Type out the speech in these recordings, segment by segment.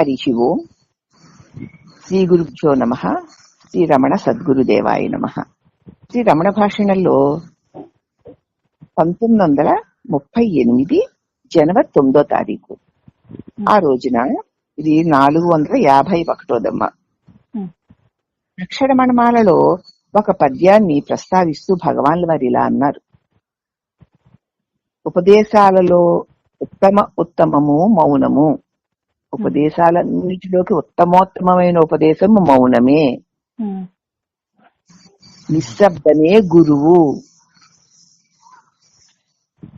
హరి ఓం శ్రీ గురుభ్యో నమ. శ్రీ రమణ సద్గురుదేవాయ నమ. శ్రీ రమణ భాషణంలో పంతొమ్మిది వందల ముప్పై ఎనిమిది జనవరి తొమ్మిదో తారీఖు. ఆ రోజున ఇది నాలుగు వందల యాభై ఒకటోదమ్మ. అక్షరమణమాలలో ఒక పద్యాన్ని ప్రస్తావిస్తూ భగవాన్ల వారు ఇలా అన్నారు. ఉపదేశాలలో ఉత్తమ ఉత్తమము మౌనము. ఉపదేశాలన్నిటిలోకి ఉత్తమోత్తమైన ఉపదేశము మౌనమే. నిశ్శబ్దమే గురువు.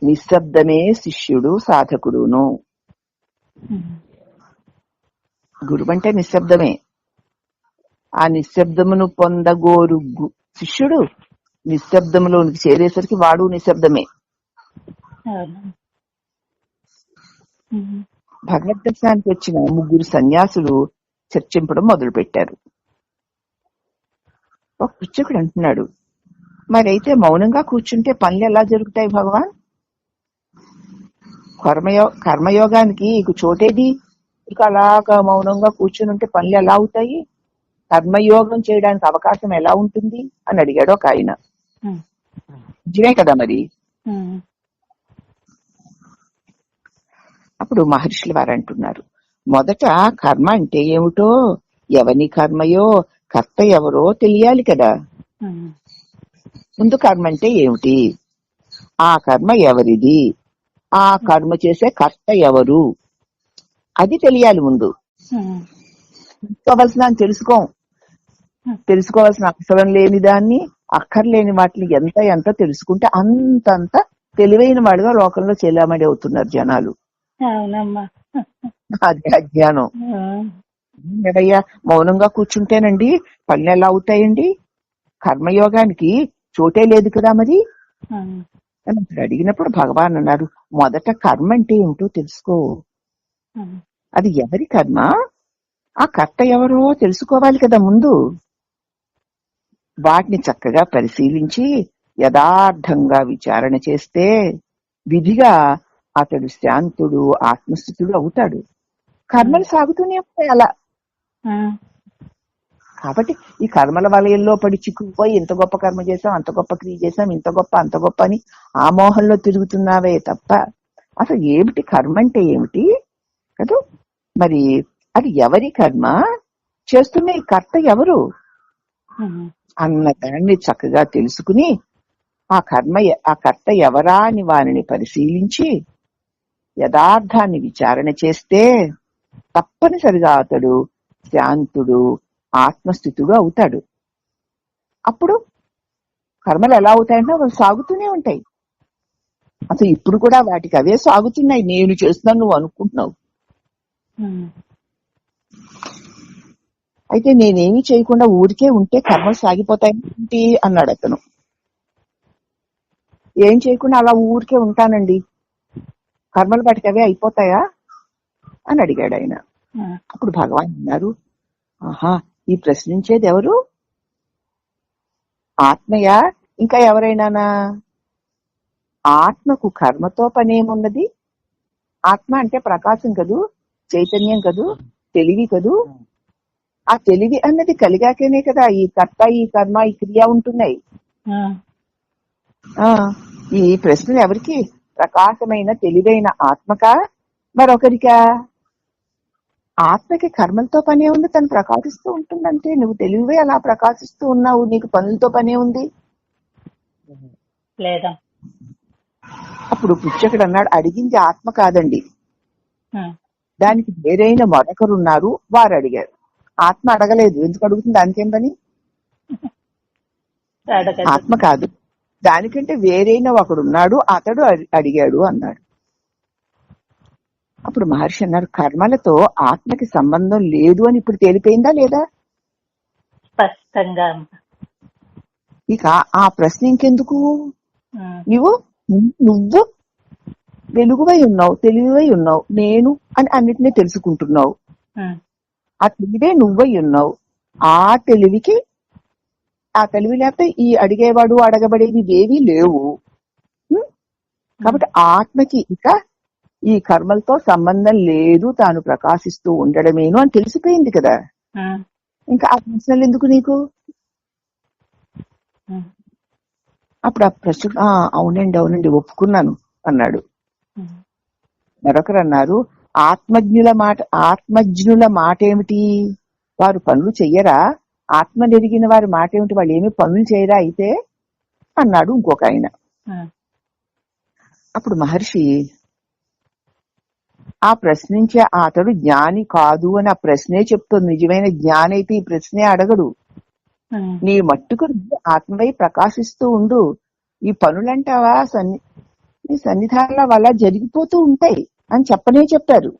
నిశ్శబ్దమే శిష్యుడు సాధకుడును. గురువు అంటే నిశ్శబ్దమే. ఆ నిశ్శబ్దమును పొందగోరు గు- శిష్యుడు నిశ్శబ్దములోనికి చేరేసరికి వాడు నిశ్శబ్దమే. అవును ఉమ్. భగవద్ దర్శనానికి వచ్చిన ముగ్గురు సన్యాసులు చర్చింపడం మొదలు పెట్టారు ఒక పిచ్చకుడు అంటున్నాడు మరైతే మౌనంగా కూర్చుంటే పనులు ఎలా జరుగుతాయి భగవాన్? కర్మయో కర్మయోగానికి ఇక చోటేది? ఇక అలాగా మౌనంగా కూర్చుని ఉంటే పనులు ఎలా అవుతాయి? కర్మయోగం చేయడానికి అవకాశం ఎలా ఉంటుంది? అని అడిగాడు ఒక ఆయన. నిజమే కదా మరి? అప్పుడు మహర్షులు వారు అంటున్నారు మొదట కర్మ అంటే ఏమిటో? ఎవని కర్మయో? కర్త ఎవరో తెలియాలి కదా. ముందు కర్మ అంటే ఏమిటి? ఆ కర్మ ఎవరిది? ఆ కర్మ చేసే కర్త ఎవరు? అది తెలియాలి ముందు. తెలుసుకోవాల్సిన తెలుసుకోం. తెలుసుకోవాల్సిన అవసరం లేని దాన్ని అక్కర్లేని వాటిని ఎంత ఎంత తెలుసుకుంటే అంతంత తెలివైన వాడిగా లోకంలో చెల్లామడి అవుతున్నారు జనాలు. అవునమ్మా. అది అజ్ఞానం. ఏడయ్యా మౌనంగా కూర్చుంటేనండి పనులు ఎలా అవుతాయండి? కర్మయోగానికి చోటే లేదు కదా మరి? ఉమ్. అని అప్పుడు అడిగినప్పుడు భగవాన్ అన్నారు మొదట కర్మ అంటే ఏమిటో తెలుసుకో. అది ఎవరి కర్మ? ఆ కర్త ఎవరో తెలుసుకోవాలి కదా ముందు. వాటిని చక్కగా పరిశీలించి యథార్థంగా విచారణ చేస్తే విధిగా అతడు శాంతుడు ఆత్మస్థితుడు అవుతాడు. కర్మలు సాగుతూనే ఉంటాయి అలా. కాబట్టి ఈ కర్మల వలయంలో పడి చిక్కుకుపోయి ఇంత గొప్ప కర్మ చేసాం అంత గొప్ప క్రియ చేసాం ఇంత గొప్ప అంత గొప్ప అని ఆ మోహంలో తిరుగుతున్నావే తప్ప అసలు ఏమిటి కర్మ అంటే ఏమిటి? కదూ? మరి అది ఎవరి కర్మ? చేస్తున్న ఈ కర్త ఎవరు. అన్న దాన్ని చక్కగా తెలుసుకుని ఆ కర్మ ఆ కర్త ఎవరా అని వారిని పరిశీలించి యథార్థాన్ని విచారణ చేస్తే తప్పనిసరిగా అతడు శాంతుడు ఆత్మస్థితుడు అవుతాడు. అప్పుడు కర్మలు ఎలా అవుతాయంటే అవి సాగుతూనే ఉంటాయి. అసలు ఇప్పుడు కూడా వాటికి అవే సాగుతున్నాయి. నేను చేస్తున్నాను నువ్వు అనుకుంటున్నావు. అయితే నేనేమి చేయకుండా ఊరికే ఉంటే కర్మలు సాగిపోతాయి అన్నాడు అతను. ఏం చేయకుండా అలా ఊరికే ఉంటానండి? కర్మలు వాటికి అవే అయిపోతాయా? అని అడిగాడు ఆయన. అప్పుడు భగవాన్ అన్నారు ఆహా ఈ ప్రశ్నించేది ఎవరు? ఆత్మయా? ఇంకా ఎవరైనానా? ఆత్మకు కర్మతో పనేమున్నది? ఆత్మ అంటే ప్రకాశం కదూ? చైతన్యం కదూ? తెలివి కదూ? ఆ తెలివి అన్నది కలిగాకనే కదా ఈ కర్త ఈ కర్మ ఈ క్రియ ఉంటున్నాయి. ఈ ప్రశ్నలు ఎవరికి? ప్రకాశమైన తెలివైన ఆత్మక? మరొకరికా? ఆత్మకి కర్మలతో పనే ఉంది తను ప్రకాశిస్తూ ఉంటుందంటే నువ్వు తెలివే అలా ప్రకాశిస్తూ ఉన్నావు నీకు పనులతో పనే ఉంది? లేదా? అప్పుడు పుచ్చకుడు అన్నాడు అడిగింది ఆత్మ కాదండి. దానికి వేరైన మరొకరున్నారు వారు అడిగారు ఆత్మ అడగలేదు ఎందుకు అడుగుతుంది దానికేం పని? ఆత్మ కాదు. దానికంటే వేరైన ఒకడున్నాడు అతడు అడి- అడిగాడు అన్నాడు. అప్పుడు మహర్షి అన్నారు కర్మలతో ఆత్మకి సంబంధం లేదు అని ఇప్పుడు తేలిపోయిందా లేదా? స్పష్టంగా ఇక ఆ ప్రశ్న ఇంకెందుకు. నువ్వు నువ్వు వెలుగువై ఉన్నావు తెలివివై ఉన్నావు నేను అని అన్నిటినీ తెలుసుకుంటున్నావు. ఆ తెలివే నువ్వై ఉన్నావు. ఆ తెలివికి ఆ తెలివి లేకపోతే ఈ అడిగేవాడు అడగబడేవి ఏవీ లేవు? కాబట్టి ఆత్మకి ఇక ఈ కర్మలతో సంబంధం లేదు తాను ప్రకాశిస్తూ ఉండడమేను అని తెలిసిపోయింది కదా. ఇంకా ఆ ప్రశ్నలు ఎందుకు నీకు? అప్పుడు ఆ ప్రశ్న "ఆ, అవునండి అవునండి ఒప్పుకున్నాను అన్నాడు. మరొకరు అన్నారు ఆత్మజ్ఞుల మాట ఆత్మజ్ఞుల మాట ఏమిటి వారు పనులు చెయ్యరా? ఆత్మ నెరిగిన వారి మాట ఏమిటి వాళ్ళు ఏమి పనులు చేయరా అయితే? అన్నాడు ఇంకొక ఆయన అప్పుడు మహర్షి ఆ ప్రశ్నించే అతడు జ్ఞాని కాదు అని ఆ ప్రశ్నే చెప్తుంది. నిజమైన జ్ఞాని అయితే ఈ ప్రశ్నే అడగడు. నీ మట్టుకు ఆత్మవై ప్రకాశిస్తూ ఉండు. ఈ పనులంటావా? సన్ని నీ సన్నిధానాల వల్ల జరిగిపోతూ ఉంటాయి అని చెప్పనే చెప్పారు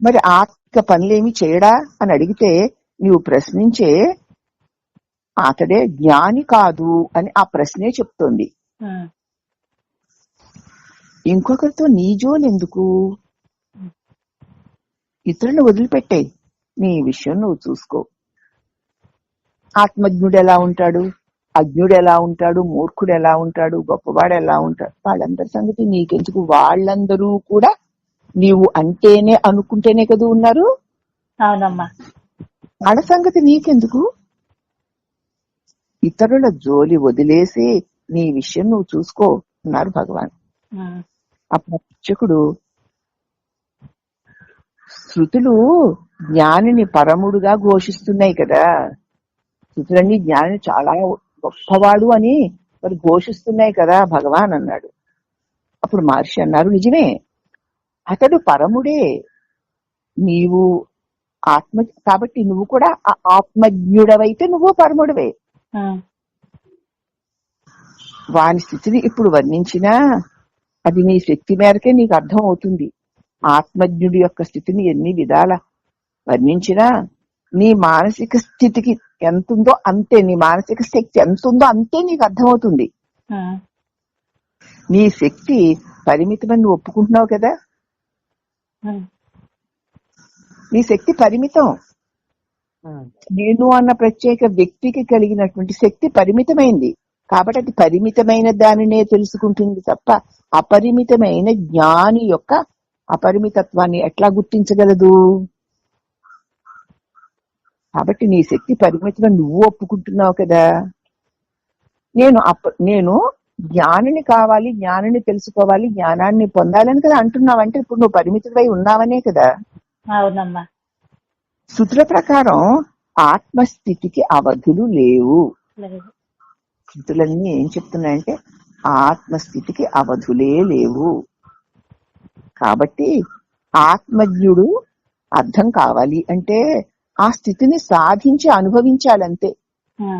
మరి ఆత్మిక పనులేమి చేయడా? అని అడిగితే నీవు ప్రశ్నించే అతడే జ్ఞాని కాదు అని ఆ ప్రశ్నే చెప్తోంది. ఇంకొకరితో నీ జోలెందుకు ఇతరులను వదిలిపెట్టాయి. నీ విషయం నువ్వు చూసుకో. ఆత్మజ్ఞుడు ఎలా ఉంటాడు? అజ్ఞుడు ఎలా ఉంటాడు? మూర్ఖుడు ఎలా ఉంటాడు? గొప్పవాడు ఎలా ఉంటాడు? వాళ్ళందరి సంగతి నీకెందుకు? వాళ్ళందరూ కూడా నీవు అంటేనే అనుకుంటేనే కదా ఉన్నారు. అవునమ్మా. వాళ్ళ సంగతి నీకెందుకు? ఇతరుల జోలి వదిలేసి నీ విషయం నువ్వు చూసుకో అన్నారు భగవాన్. అప్పుడు శిక్షకుడు శృతులు జ్ఞానిని పరముడుగా ఘోషిస్తున్నాయి కదా. శృతులన్నీ జ్ఞానిని చాలా గొప్పవాడు అని మరి ఘోషిస్తున్నాయి కదా భగవాన్ అన్నాడు. అప్పుడు మహర్షి అన్నారు నిజమే అతడు పరముడే నీవు ఆత్మ కాబట్టి నువ్వు కూడా ఆ ఆత్మజ్ఞుడవైతే నువ్వు పరముడివే. వాని స్థితిని ఇప్పుడు వర్ణించినా అది నీ శక్తి మేరకే నీకు అర్థం అవుతుంది ఆత్మజ్ఞుడి యొక్క స్థితిని ఎన్ని విధాల వర్ణించినా నీ మానసిక స్థితికి ఎంత ఉందో అంతే నీ మానసిక శక్తి ఎంత ఉందో అంతే నీకు అర్థమవుతుంది. నీ శక్తి పరిమితమని నువ్వు ఒప్పుకుంటున్నావు కదా? నీ శక్తి పరిమితం. నేను అన్న ప్రత్యేక వ్యక్తికి కలిగినటువంటి శక్తి పరిమితమైంది. కాబట్టి అది పరిమితమైన దానినే తెలుసుకుంటుంది తప్ప అపరిమితమైన జ్ఞాని యొక్క అపరిమితత్వాన్ని ఎట్లా గుర్తించగలదు? కాబట్టి నీ శక్తి పరిమితమని నువ్వు ఒప్పుకుంటున్నావు కదా. నేను అప్ప నేను జ్ఞానిని కావాలి జ్ఞానిని తెలుసుకోవాలి జ్ఞానాన్ని పొందాలని కదా అంటున్నావంటే ఇప్పుడు నువ్వు పరిమితమై ఉన్నావనే కదా. అవునమ్మా శృతుల ప్రకారం ఆత్మస్థితికి అవధులు లేవు. శృతులన్నీ ఏం చెప్తున్నాయంటే ఆత్మస్థితికి అవధులే లేవు. కాబట్టి ఆత్మజ్ఞుడు అర్థం కావాలి అంటే ఆ స్థితిని సాధించి అనుభవించాలంతే. ఆ.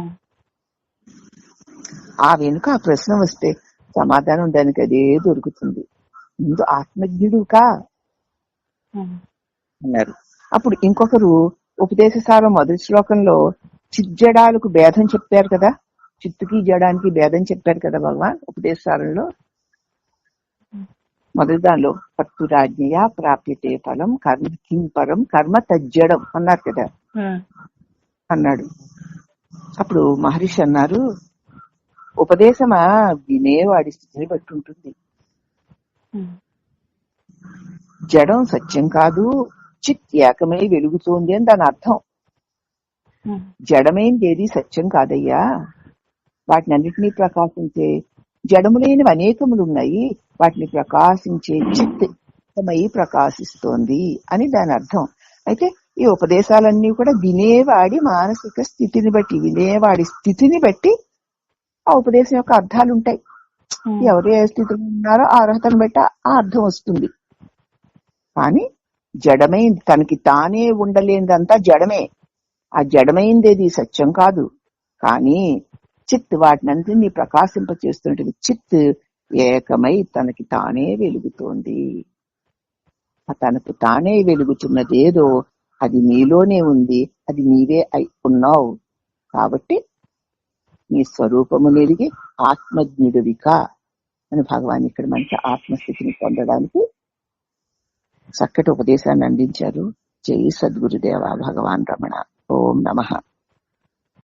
వెనుక ఆ ప్రశ్న వస్తే సమాధానం దానికి అదే దొరుకుతుంది. ముందు ఆత్మజ్ఞుడు కా? అన్నారు అప్పుడు ఇంకొకరు ఉపదేశసారం మొదటి శ్లోకంలో చిజ్జడాలకు భేదం చెప్పారు కదా చిత్తుకి జడానికి భేదం చెప్పారు కదా భగవాన్ ఉపదేశసారంలో మొదటి దానిలో పట్టురాజ్ఞయ ప్రాప్యతే ఫలం కర్మ కిం పరం కర్మ తజ్జడం అన్నారు కదా. అన్నాడు. అప్పుడు మహర్షి అన్నారు ఉపదేశమా వినేవాడి స్థితిని బట్టి ఉంటుంది. జడం సత్యం కాదు చిత్ ఏకమై వెలుగుతోంది అని దాని అర్థం. ఉమ్, జడమైంది ఏది సత్యం కాదయ్యా. వాటిని అన్నిటినీ ప్రకాశించే జడములైనవి అనేకములు ఉన్నాయి వాటిని ప్రకాశించే చిత్ ఏకమై ప్రకాశిస్తోంది అని దాని అర్థం. అయితే ఈ ఉపదేశాలన్నీ కూడా వినేవాడి మానసిక స్థితిని బట్టి వినేవాడి స్థితిని బట్టి ఆ ఉపదేశం యొక్క అర్థాలు ఉంటాయి ఎవరు ఏ స్థితిలో ఉన్నారో ఆ అర్హతను బట్టి ఆ అర్థం వస్తుంది. కానీ జడమైంది తనకి తానే ఉండలేనిదంతా జడమే. ఆ జడమైందేది సత్యం కాదు. కానీ చిత్ వాటినంతని ప్రకాశింప చేస్తుంటుంది చిత్ ఏకమై తనకి తానే వెలుగుతోంది. ఆ తనకు తానే వెలుగుతున్నదేదో అది నీలోనే ఉంది. అది నీవే అయి ఉన్నావు. కాబట్టి నీ స్వరూపము నెరిగి ఆత్మజ్ఞుడివికా అని భగవాన్ ఇక్కడ మంచి ఆత్మస్థితిని పొందడానికి చక్కటి ఉపదేశాన్ని అందించారు. జై సద్గురుదేవ భగవాన్ రమణ. ఓం నమ.